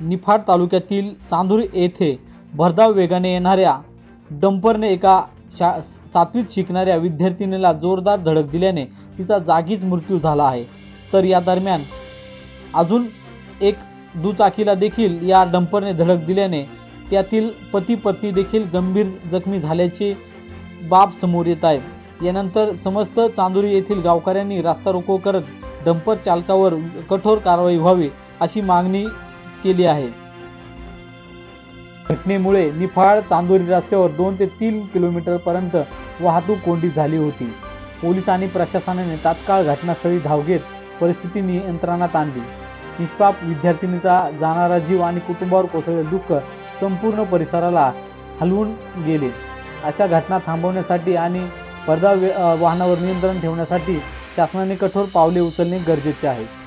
निफाड तालुक्यातील चांदूर येथे भरधाव वेगाने येणाऱ्या डंपरने एका शा सातवीत शिकणाऱ्या विद्यार्थिनीला जोरदार धडक दिल्याने तिचा जागीच मृत्यू झाला आहे. तर या दरम्यान अजून एक दुचाकीला देखील या डंपरने धडक दिल्याने त्यातील पती पत्नी देखील गंभीर जखमी झाल्याची बाब समोर येत आहे. यानंतर समस्त चांदोरी येथील गावकऱ्यांनी रास्ता रोको करत डंपर चालकावर कठोर कारवाई व्हावी अशी मागणी केली आहे. घटनेमुळे निफाड चांदोरी रस्त्यावर दोन ते तीन किलोमीटर पर्यंत वाहतूक कोंडी झाली होती. पोलीस आणि प्रशासनाने तात्काळ घटनास्थळी धाव घेत परिस्थिती नियंत्रणात आणली. निष्पाप विद्यार्थिनीचा जाणारा जीव आणि कुटुंबावर कोसळलेले दुःख संपूर्ण परिसराला हलवून गेले. अशा घटना थांबवण्यासाठी आणि स्पर्धा वे- वाहनावर नियंत्रण ठेवण्यासाठी शासनाने कठोर पावले उचलणे गरजेचे आहे.